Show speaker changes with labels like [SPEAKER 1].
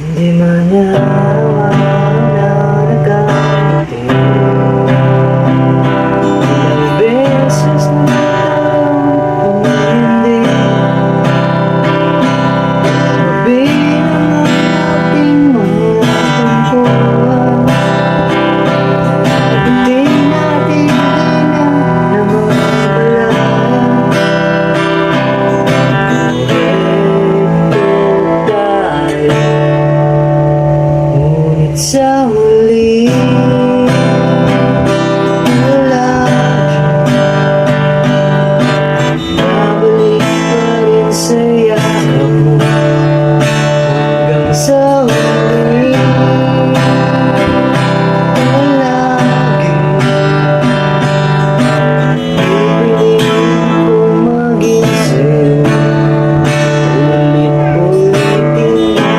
[SPEAKER 1] Hindi man narawa sa huli Wala. Babalik pa rin sa yakap mo Hanggang sa huli